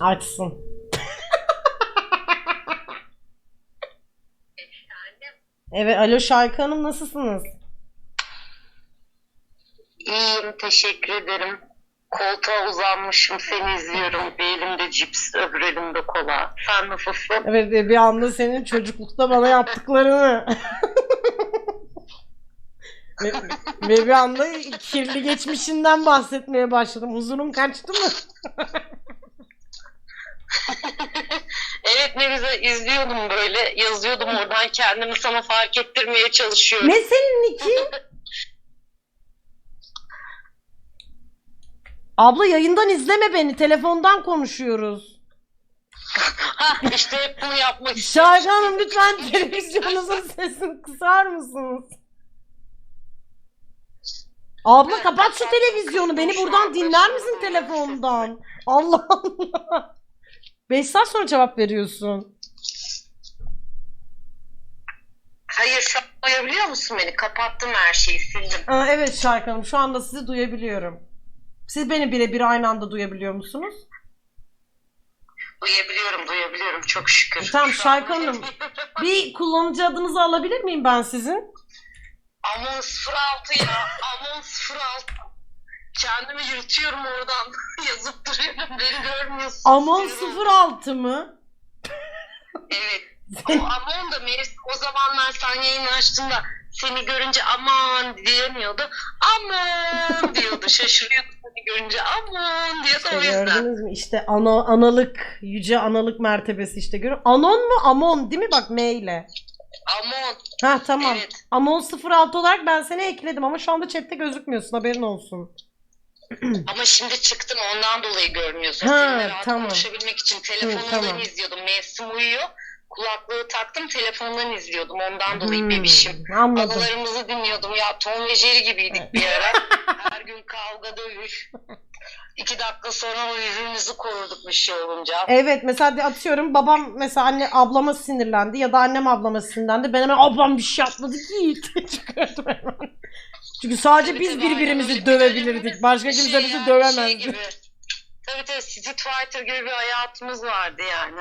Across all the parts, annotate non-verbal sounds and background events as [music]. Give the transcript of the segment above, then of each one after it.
Açsın. Evet, alo Şarkı Hanım nasılsınız? İyiyim, teşekkür ederim. Koltuğa uzanmışım, seni izliyorum. Bir elimde cips, öbür elimde kola. Sen nasılsın? Evet bir anda senin çocuklukta bana yaptıklarını [laughs] ve, ve bir anda kirli geçmişinden bahsetmeye başladım. Huzurum kaçtı mı? [laughs] Evet ne güzel izliyordum böyle. Yazıyordum oradan kendimi sana fark ettirmeye çalışıyorum. Ne senin nikin? [laughs] Abla yayından izleme beni. Telefondan konuşuyoruz. Ha işte hep bunu yapmak istiyorum. Şarkı Hanım lütfen [laughs] televizyonunuzun sesini kısar mısınız? Abla kapat şu televizyonu. Beni buradan dinler misin telefondan? Allah Allah. 5 saat sonra cevap veriyorsun. Hayır şu an duyabiliyor musun beni? Kapattım her şeyi, sildim. Aa, evet Şarkı Hanım şu anda sizi duyabiliyorum. Siz beni birebir aynı anda duyabiliyor musunuz? Duyabiliyorum, duyabiliyorum çok şükür. Tamam, Şu an Şarkı Hanım. duyabiliyorum. Bir kullanıcı adınızı alabilir miyim ben sizin? Amon 06 ya. Amon 06. Kendimi yırtıyorum oradan. [laughs] Yazıp duruyorum. Beni görmüyorsun. Amon Diyorum. 06 mı? Evet. [laughs] O Amon da mevsim o zamanlar sen yayın açtığında seni görünce aman diyemiyordu. Aman diyordu. [laughs] Şaşırıyordu seni görünce aman diye de o yüzden. Gördünüz mü? İşte ana, analık, yüce analık mertebesi işte görüyor. Anon mu? Amon değil mi? Bak M ile. Amon. Ha tamam. Evet. Amon 06 olarak ben seni ekledim ama şu anda chatte gözükmüyorsun haberin olsun. [clears throat] Ama şimdi çıktım ondan dolayı görmüyorsun. Ha, Seninle rahat tamam. konuşabilmek için telefonumdan tamam. izliyordum. Mevsim uyuyor. Kulaklığı taktım telefondan izliyordum. Ondan dolayı Hmm, bebişim. Anladım. Anılarımızı dinliyordum. Ya Tom ve Jerry gibiydik bir ara. [laughs] Her gün kavga dövüş. İki dakika sonra o yüzümüzü koruduk bir şey olunca. Evet mesela atıyorum babam mesela anne ablama sinirlendi ya da annem ablama sinirlendi. Ben hemen ablam bir şey yapmadı ki [laughs] çıkardım hemen. Çünkü sadece Tabii biz tabii, aynen birbirimizi öyle. dövebilirdik. Başka Bir kimse şey bizi yani, dövemezdi. Şey gibi. Tabii tabii Street Fighter gibi bir hayatımız vardı yani.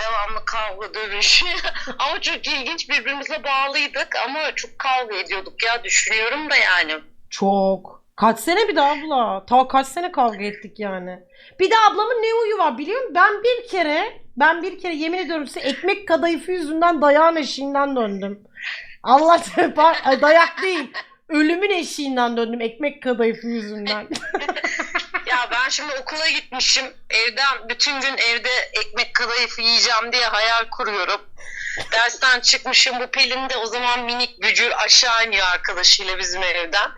Devamlı kavga dövüş. [laughs] ama çok ilginç birbirimize bağlıydık ama çok kavga ediyorduk ya düşünüyorum da yani. Çok. Kaç sene bir de abla. Ta kaç sene kavga ettik yani. Bir de ablamın ne huyu var biliyor musun? Ben bir kere ben bir kere yemin ediyorum size ekmek kadayıfı yüzünden dayağın eşiğinden döndüm. Allah dayak değil. Ölümün eşiğinden döndüm ekmek kadayıfı yüzünden. [laughs] Ya ben şimdi okula gitmişim. Evden bütün gün evde ekmek kadayıfı yiyeceğim diye hayal kuruyorum. Dersten çıkmışım bu Pelin de o zaman minik bücür aşağı iniyor arkadaşıyla bizim evden.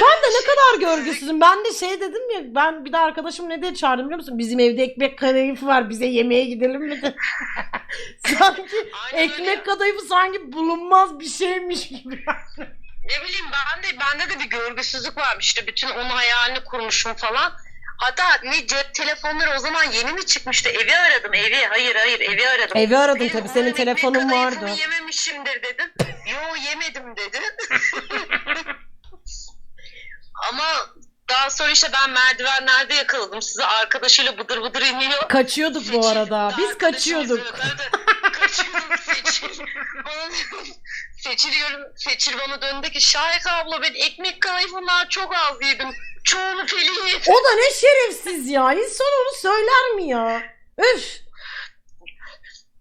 Ben de ne kadar görgüsüzüm. Ben de şey dedim ya ben bir de arkadaşım ne diye çağırdım biliyor musun? Bizim evde ekmek kadayıfı var bize yemeğe gidelim mi de. [laughs] sanki Aynen ekmek öyle. kadayıfı sanki bulunmaz bir şeymiş gibi. Ne bileyim ben de bende de bir görgüsüzlük varmış işte bütün onun hayalini kurmuşum falan. Hatta ne cep telefonları o zaman yeni mi çıkmıştı? Evi aradım evi. Hayır hayır evi aradım. Evi aradın Pelin, tabii senin ekmek telefonun kadayıfını vardı. yememişimdir dedim. Yo yemedim dedi. [laughs] Ama daha sonra işte ben merdivenlerde yakaladım sizi arkadaşıyla bıdır bıdır iniyor. Kaçıyorduk bu Seçil arada. de Biz kaçıyorduk. Evet, evet. Kaçıyorduk Seçil. Bana [laughs] diyor- Seçil, diyorum, Seçil bana döndü ki Şahik abla ben ekmek kadayıfından çok az yedim. Çoğunu Pelin yedi. O da ne şerefsiz ya. İnsan onu söyler mi ya? Üf.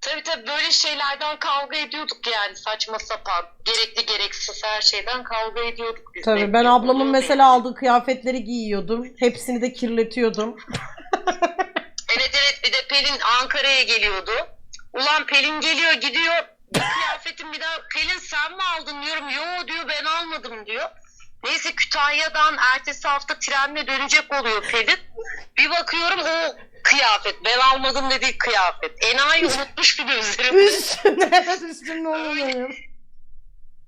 Tabii tabii böyle şeylerden kavga ediyorduk yani saçma sapan. Gerekli gereksiz her şeyden kavga ediyorduk biz. Tabii ben ablamın mesela aldığı kıyafetleri giyiyordum. Hepsini de kirletiyordum. Evet evet bir de Pelin Ankara'ya geliyordu. Ulan Pelin geliyor gidiyor. Bu kıyafetin bir daha Pelin sen mi aldın diyorum. Yo diyor ben almadım diyor. Neyse Kütahya'dan ertesi hafta trenle dönecek oluyor Pelin. Bir bakıyorum o kıyafet. Ben almadım dediği kıyafet. Enayi unutmuş bir de üzerinde. Üstüne üstüne olamıyorum.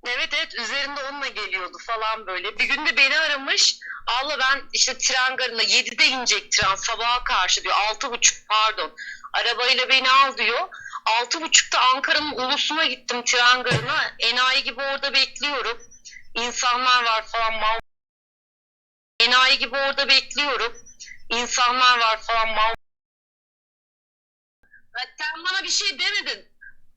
Evet evet üzerinde onunla geliyordu falan böyle. Bir gün de beni aramış. Abla ben işte tren garında 7'de inecek tren sabaha karşı diyor. 6.30 pardon. Arabayla beni al diyor. 6.30'da Ankara'nın ulusuna gittim tren garına. Enayi gibi orada bekliyorum. İnsanlar var falan mal enayi gibi orada bekliyorum. İnsanlar var falan mal. Sen bana bir şey demedin.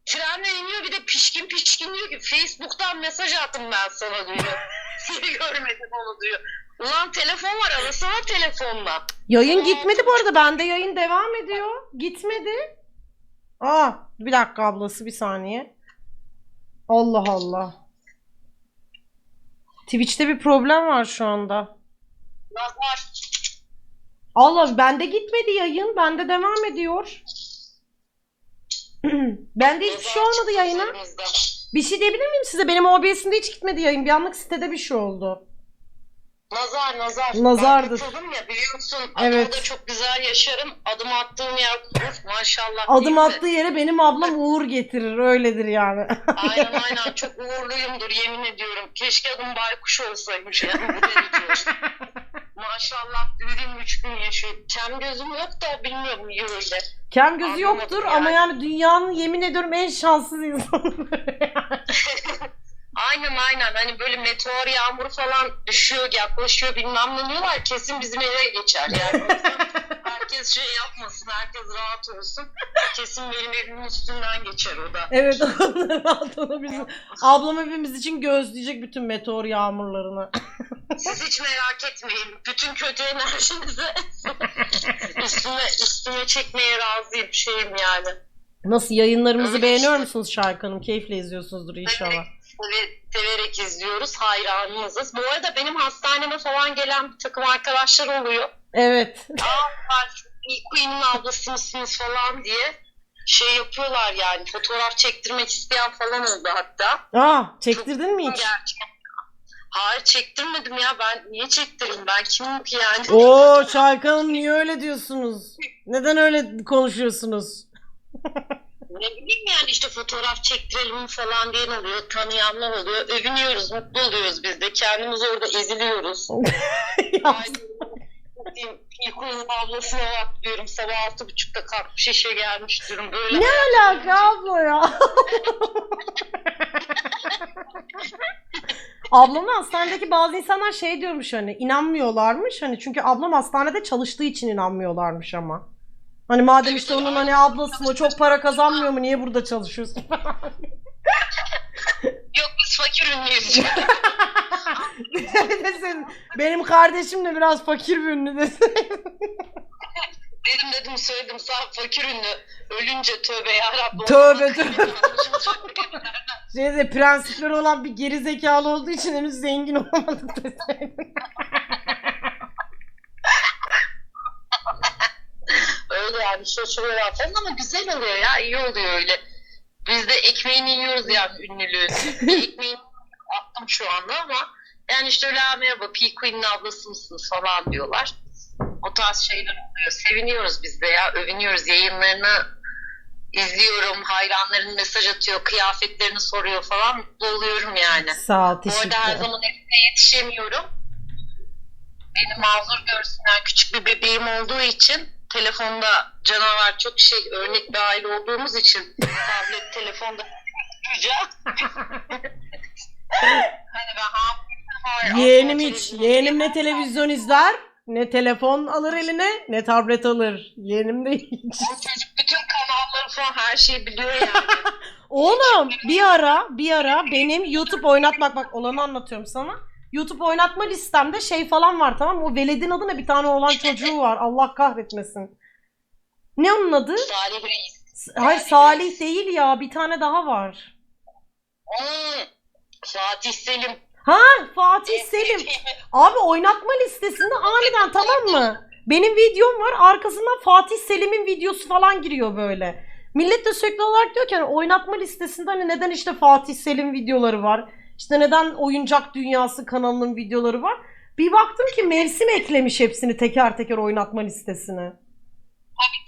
Trenden iniyor bir de pişkin pişkin diyor ki Facebook'tan mesaj attım ben sana diyor. [laughs] Seni görmedim onu diyor. Ulan telefon var arasana telefonla. Yayın gitmedi bu arada. Bende yayın devam ediyor. Gitmedi. Aa, bir dakika ablası bir saniye. Allah Allah. Twitch'te bir problem var şu anda. Nazar. Allah bende gitmedi yayın. Bende devam ediyor. [clears throat] bende hiçbir şey olmadı yayına. Bir şey diyebilir miyim size? Benim OBS'imde hiç gitmedi yayın. Bir anlık sitede bir şey oldu. Nazar nazar. Nazardır. Ben katıldım ya biliyorsun. Evet. Adana'da çok güzel yaşarım. Adım attığım yer kurur. Maşallah. Adım değil mi? attığı yere benim ablam uğur getirir. Öyledir yani. [laughs] Aynen aynen çok uğurluyumdur yemin ediyorum. Keşke adım baykuş olsaymış yani bu derece. [laughs] Maşallah büyüdüğüm üç gün yaşıyor. Kem gözüm yok da bilmiyorum niye öyle. Kem gözü Anlamadım yoktur yani. ama yani dünyanın yemin ediyorum en şanssız insanı. [laughs] Aynen aynen hani böyle meteor yağmuru falan düşüyor yaklaşıyor bilmem ne diyorlar kesin bizim eve geçer yani. [laughs] Herkes şey yapmasın herkes rahat olsun. Kesin benim evimin üstünden geçer o da. evet [laughs] onlar rahat olabilir. Ablam hepimiz için gözleyecek bütün meteor yağmurlarını. Siz hiç merak etmeyin. Bütün kötü enerjinizi [laughs] üstüme, üstüme çekmeye razıyım şeyim yani. Nasıl yayınlarımızı Öyle beğeniyor işte. musunuz Şarkı Hanım? Keyifle izliyorsunuzdur inşallah. Severek, severek izliyoruz. Hayranınızız. Bu arada benim hastaneme falan gelen bir takım arkadaşlar oluyor. Evet. Aa Queen'in ablası mısınız falan diye şey yapıyorlar yani. Fotoğraf çektirmek isteyen falan oldu hatta. Aa, çektirdin mi hiç? Gerçekten. Hayır çektirmedim ya. Ben niye çektireyim? Ben kimim ki yani? Oo Şarkı Hanım niye öyle diyorsunuz? Neden öyle konuşuyorsunuz? [laughs] Ne bileyim yani işte fotoğraf çektirelim falan diyen oluyor. Tanıyanlar oluyor. Övünüyoruz, mutlu oluyoruz biz de. Kendimiz orada eziliyoruz. İlkoğlu'nun ablasına bak diyorum. Sabah altı buçukta kalkmış işe gelmiş diyorum. Böyle ne alaka abla ya? [laughs] Ablamın hastanedeki bazı insanlar şey diyormuş hani inanmıyorlarmış hani çünkü ablam hastanede çalıştığı için inanmıyorlarmış ama. Hani madem işte onun hani ablası mı çok para kazanmıyor mu niye burada çalışıyorsun? [laughs] Yok biz fakir ünlüyüz. desin benim kardeşim de biraz fakir bir ünlü desin. dedim dedim söyledim sağ fakir ünlü. Ölünce tövbe yarabbim. Tövbe, tövbe. [laughs] Şeyde prensipleri olan bir geri zekalı olduğu için henüz zengin olamadık desin. Öyle yani şaşırıyorlar falan ama güzel oluyor ya iyi oluyor öyle. Biz de ekmeğini yiyoruz yani ünlülüğün. [laughs] Ekmeğini attım şu anda ama yani işte öyle "Aa, merhaba P Queen'in ablası mısınız falan diyorlar. O tarz şeyler oluyor. Seviniyoruz biz de ya övünüyoruz yayınlarını izliyorum. Hayranların mesaj atıyor, kıyafetlerini soruyor falan. Mutlu oluyorum yani. Sağ ol Bu arada her teşekkür zaman hepsine yetişemiyorum. Beni mazur görsünler. Küçük bir bebeğim olduğu için telefonda canavar çok şey örnek bir aile olduğumuz için tablet telefonda tutacağım. hani ben hamileyim. Yeğenim hiç. Yeğenim ne televizyon izler, ne telefon alır eline, ne tablet alır. Yeğenim de hiç. Bu çocuk bütün kanalları falan her şeyi biliyor yani. [laughs] Oğlum bir ara bir ara benim YouTube oynatmak bak olanı anlatıyorum sana. YouTube oynatma listemde şey falan var tamam mı? O veledin adı ne? Bir tane olan çocuğu var. Allah kahretmesin. Ne onun adı? Salih Reis. Hayır Salih değil ya. Bir tane daha var. Hmm. Fatih Selim. Ha Fatih Selim. Abi oynatma listesinde aniden tamam mı? Benim videom var arkasından Fatih Selim'in videosu falan giriyor böyle. Millet de sürekli olarak diyor ki hani oynatma listesinde hani neden işte Fatih Selim videoları var? İşte neden Oyuncak Dünyası kanalının videoları var? Bir baktım ki mevsim eklemiş hepsini teker teker oynatma listesine.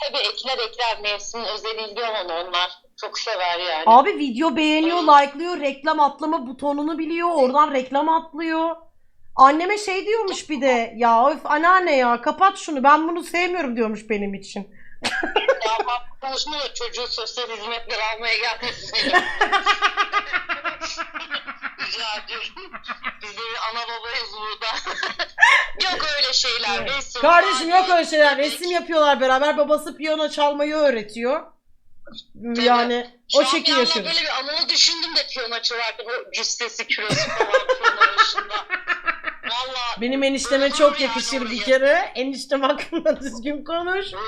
Tabii ekler ekler mevsimin özel ilgi alanı onlar. Çok sever yani. Abi video beğeniyor, like'lıyor, reklam atlama butonunu biliyor, oradan reklam atlıyor. Anneme şey diyormuş bir de ya öf anneanne ya kapat şunu ben bunu sevmiyorum diyormuş benim için. Konuşma da çocuğu sosyal hizmetler almaya gelmesin. [laughs] Rica ediyorum. Biz de bir ana babayız burada. [laughs] Yok şeyler. Resim, Kardeşim yok öyle şeyler. Resim yapıyorlar beraber. Babası piyano çalmayı öğretiyor. Yani Şu o bir şekilde anda yaşıyoruz. Böyle bir anımı düşündüm de piyano çalarken o cüssesi kürosu falan piyano başında. Valla. Benim enişteme çok yani yakışır bir orayı. kere. Eniştem hakkında [laughs] düzgün konuş. Oo,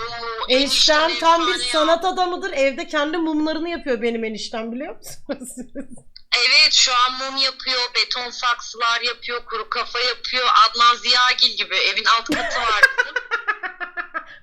Eniştem enişten tam bir ya. sanat adamıdır. Evde kendi mumlarını yapıyor benim eniştem biliyor musunuz? [laughs] Evet şu an mum yapıyor, beton saksılar yapıyor, kuru kafa yapıyor. Adnan Ziyagil gibi evin alt katı var bizim.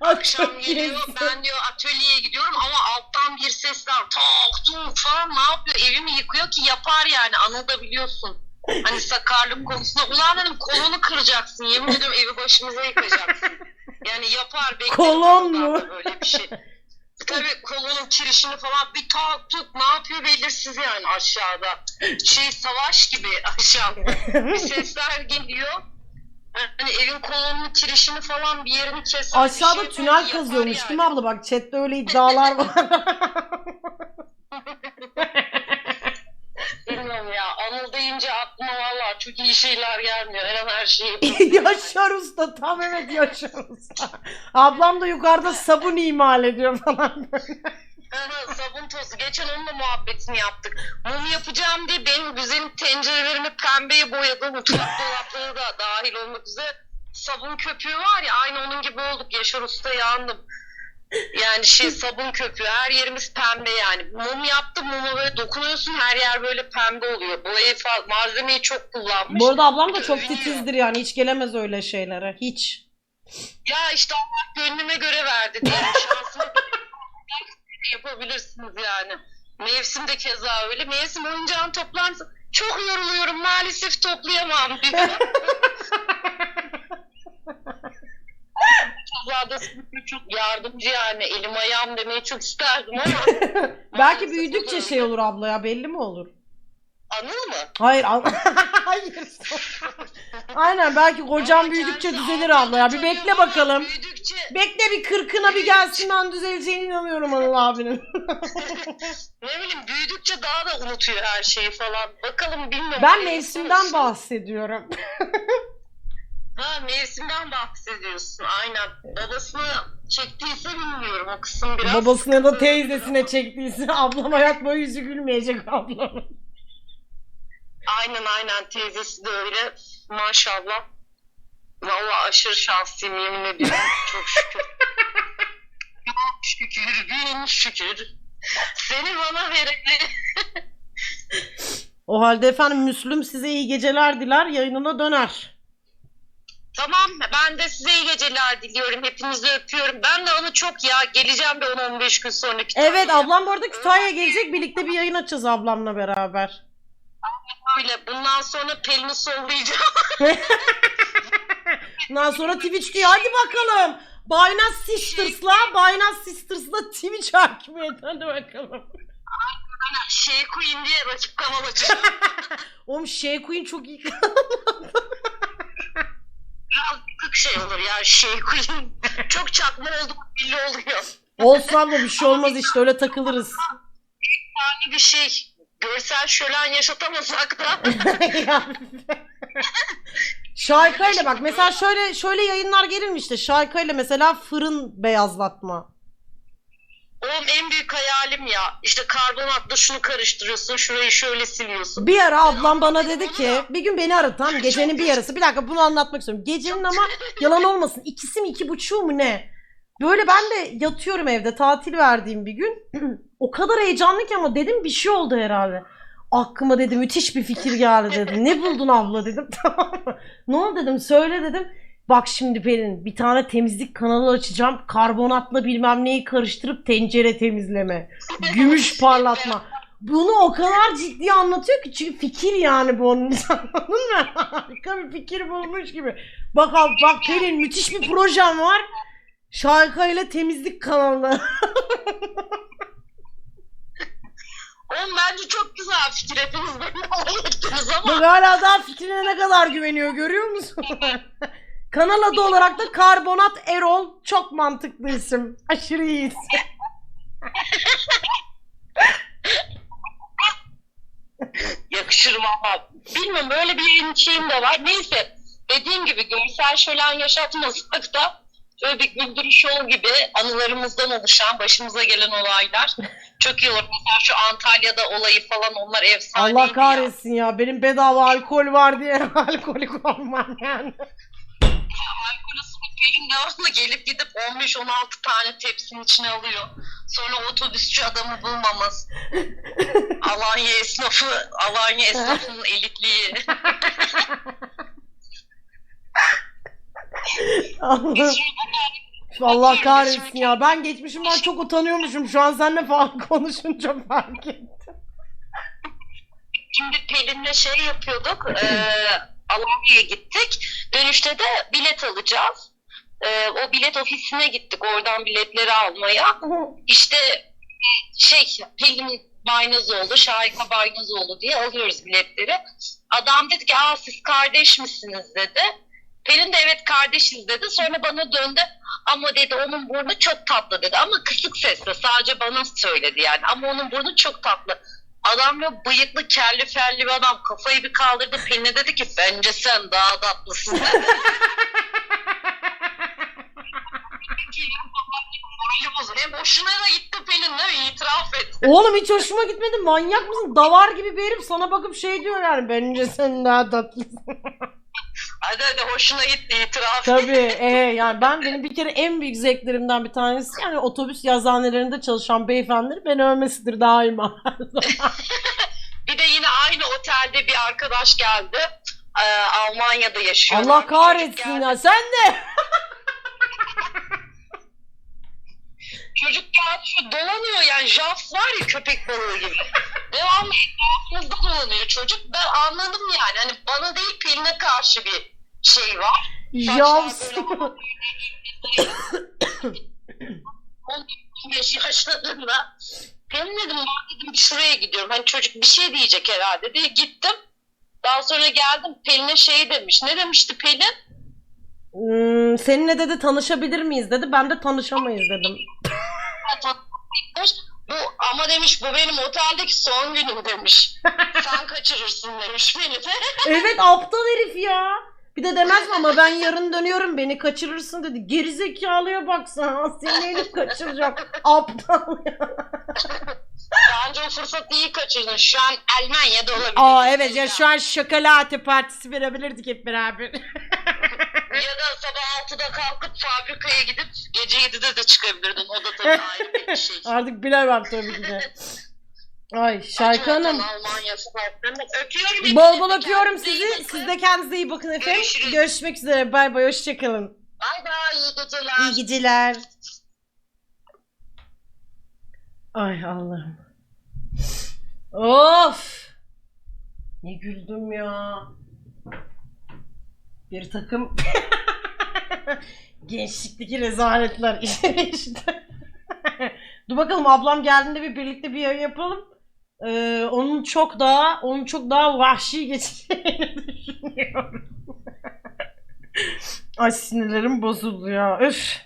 [laughs] Akşam geliyor ben diyor atölyeye gidiyorum ama alttan bir sesler tak tuk falan ne yapıyor evimi yıkıyor ki yapar yani Anıl da biliyorsun. Hani sakarlık konusunda ulan dedim kolunu kıracaksın yemin ediyorum evi başımıza yıkacaksın. [laughs] Yani yapar beklerim Kolon mu? böyle bir şey. [laughs] Tabii kolonun kirişini falan bir tak tuk ne yapıyor belirsiz yani aşağıda. Şey savaş gibi aşağıda. [laughs] Bir sesler geliyor. Hani evin kolonunun kirişini falan bir yerini keser. Aşağıda şey tünel kazıyormuş yani. değil mi abla? Bak chatte öyle iddialar var. [laughs] iyi şeyler gelmiyor. Her an her şeyi. [laughs] Yaşar Usta tam evet Yaşar Usta. Ablam da yukarıda sabun imal ediyor falan. Aha, Sabun tozu. Geçen onunla muhabbetini yaptık. Mum yapacağım diye benim güzelim tencerelerimi pembeye boyadı. Mutfak [laughs] dolapları da dahil olmak üzere. Sabun köpüğü var ya aynı onun gibi olduk. Yaşar Usta yandım. Yani şey sabun köpüğü her yerimiz pembe yani. Mum yaptım muma böyle dokunuyorsun her yer böyle pembe oluyor. Boyayı falan malzemeyi çok kullanmış. Bu arada ablam da çok titizdir yani hiç gelemez öyle şeylere. Hiç. Ya işte Allah gönlüme göre verdi diye şansını yapabilirsiniz yani. Mevsim de keza öyle. Mevsim oyuncağın toplantısı çok yoruluyorum maalesef toplayamam diyor. [laughs] Kazada çok yardımcı yani elim ayağım demeyi çok isterdim ama [laughs] Belki büyüdükçe şey olur abla ya belli mi olur? Anıl mı? Hayır an- [laughs] Hayır. [laughs] Aynen belki kocam Ama büyüdükçe kendisi düzelir abla ya. Bir bekle bakalım. Büyüdükçe Bekle bir kırkına bir gelsin ben düzeleceğine inanıyorum Anıl abinin. ne bileyim büyüdükçe daha da unutuyor her şeyi falan. Bakalım bilmiyorum. Ben mevsimden bahsediyorum. Ha mevsimden bahsediyorsun aynen. Babasını çektiyse bilmiyorum o kısım biraz. Babasına da teyzesine çektiyse ablam hayat boyu yüzü gülmeyecek ablam. Aynen aynen teyzesi de öyle. Maşallah. Vallahi aşırı şanslıyım yemin ediyorum. [laughs] Çok şükür. Çok şükür bin şükür. Seni bana vereni. [laughs] O halde efendim Müslüm size iyi geceler diler yayınına döner. Tamam ben de size iyi geceler diliyorum. Hepinizi öpüyorum. Ben de onu çok ya geleceğim bir 10-15 gün sonra Kütahya'ya. Evet ablam bu arada Kütahya'ya gelecek birlikte bir yayın açacağız ablamla beraber. Öyle. Bundan sonra Pelin'i sollayacağım. [laughs] [laughs] Ondan sonra Twitch diyor hadi bakalım. Binance Sisters'la Binance Sisters'la Twitch hakimiyet hadi bakalım. şey Queen diye rakip kanal açacağım. [laughs] Oğlum şey Queen çok iyi. Biraz kık şey olur ya şey Queen. [laughs] Çok çakma oldu belli oluyor. Olsan da bir şey olmaz işte öyle takılırız. Yani bir şey. Görsel şölen yaşatamasak da. [laughs] Şarkıyla ile bak mesela şöyle şöyle yayınlar gelirmişti. Şarkıyla ile mesela fırın beyazlatma. Oğlum en büyük hayalim ya. İşte karbonatla şunu karıştırıyorsun. Şurayı şöyle siliyorsun. Bir ara ablam bana dedi ki bir gün beni aradı tamam gecenin bir yarısı. Bir dakika bunu anlatmak istiyorum. Gecenin ama [laughs] yalan olmasın. İkisi mi iki buçuğu mu ne? Böyle ben de yatıyorum evde tatil verdiğim bir gün. [clears throat] o kadar heyecanlı ki ama dedim bir şey oldu herhalde. Aklıma dedi müthiş bir fikir geldi dedim. Ne buldun abla dedim. [laughs] Tamam mı? Ne oldu dedim söyle dedim. Bak şimdi Pelin bir tane temizlik kanalı açacağım. Karbonatla bilmem neyi karıştırıp tencere temizleme. Gümüş parlatma. Bunu o kadar ciddi anlatıyor ki çünkü fikir yani bu onun [laughs] anladın mı? Harika bir fikir bulmuş gibi. Bak abi bak Pelin müthiş bir projem var. Şarkı ile temizlik kanalı. [laughs] Oğlum bence çok güzel fikir. Hepiniz beni anlattınız ama. Bak hala daha fikrine ne kadar güveniyor görüyor musun? [laughs] Kanal adı olarak da Karbonat Erol. Çok mantıklı isim. Aşırı iyi isim. Yakışır valla. Bilmiyorum böyle bir şeyim de var. Neyse. dediğim gibi görsel şölen yaşatmasak da şöyle bir güldürü şov gibi anılarımızdan oluşan başımıza gelen olaylar çok iyi olur. Mesela şu Antalya'da olayı falan onlar efsaneydi Allah ya. kahretsin ya. Benim bedava alkol var diye [laughs] alkolik olmam yani. Alkolü Pelin devamlı gelip gidip 15-16 tane tepsinin içine alıyor. Sonra otobüsçü adamı bulmamız. [laughs] Alanya esnafı, Alanya esnafının elitliği. Burada Allah kahretsin ya. Ben geçmişimden çok utanıyormuşum. Şu an seninle falan [laughs] konuşunca fark ettim. Şimdi Pelin'le şey yapıyorduk. [clears throat] eee Alanya'ya gittik. Dönüşte de bilet alacağız. Eee, o bilet ofisine gittik oradan biletleri almaya. İşte şey Pelin Baynazoğlu, Şahika Baynazoğlu diye alıyoruz biletleri. Adam dedi ki aa siz kardeş misiniz dedi. Pelin de evet kardeşiz dedi. Sonra bana döndü ama dedi onun burnu çok tatlı dedi. Ama kısık sesle sadece bana söyledi yani. Ama onun burnu çok tatlı. Adam ya bıyıklı kelli felli bir adam kafayı bir kaldırdı. Pelin'e dedi ki bence sen daha tatlısın dedi. Morali bozuldu. Hem hoşuna da gitti Pelin değil mi? İtiraf et. Oğlum hiç hoşuma gitmedi. Manyak mısın? Davar gibi bir herif sana bakıp şey diyor yani. Bence sen daha tatlısın. [laughs] Hadi hadi hoşuna gitti itiraf. Tabii. Ee, [laughs] yani ben benim bir kere en büyük zevklerimden bir tanesi yani otobüs yazıhanelerinde çalışan beyefendileri beni övmesidir daima. [laughs] Bir de yine aynı otelde bir arkadaş geldi. Ee, Almanya'da yaşıyor. Allah kahretsin ya. Sen de. [laughs] Çocuk geldi şu dolanıyor yani Jaws var ya köpek balığı gibi. Devamlı etrafımızda dolanıyor çocuk. Ben anladım yani. Hani bana değil Pelin'e karşı bir şey var. Jaws. 15 yaşlarında. Pelin dedim ben dedim şuraya gidiyorum. Hani çocuk bir şey diyecek herhalde diye gittim. Daha sonra geldim Pelin'e şey demiş. Ne demişti Pelin? Hmm, seninle dedi tanışabilir miyiz dedi. Ben de tanışamayız dedim. [laughs] Bu ama demiş bu benim oteldeki son günüm demiş. [laughs] Sen kaçırırsın demiş beni de. Evet aptal herif ya. Bir de demez mi ama ben yarın dönüyorum beni kaçırırsın dedi. Gerizekalıya baksana seni herif kaçıracak. [laughs] Aptal ya. Bence o fırsatı iyi kaçırdın. Şu an Almanya'da olabilir. Aa evet ya şu an şokolate partisi verebilirdik hep beraber. [laughs] Ya da sabah 6'da kalkıp fabrikaya gidip gece 7'de de çıkabilirdin. O da tabii ayrı bir şey. [laughs] Artık bilemem tabii ki de. Ay Şayka Hanım. Öpüyorum. Bol bol öpüyorum Kendinize iyi sizi. bakın. Siz de kendinize iyi bakın efendim. Görüşürüz. Görüşmek üzere. Bay bay. Hoşçakalın. Bay bay. iyi geceler. İyi geceler. Ay Allah'ım. Of. Ne güldüm ya. Bir takım [laughs] gençlikteki rezaletler [laughs] işte işte. Dur bakalım ablam geldiğinde bir birlikte bir yayın yapalım. Ee, onun çok daha onun çok daha vahşi geçeceğini [laughs] düşünüyorum. Ay sinirlerim bozuldu ya. Öf.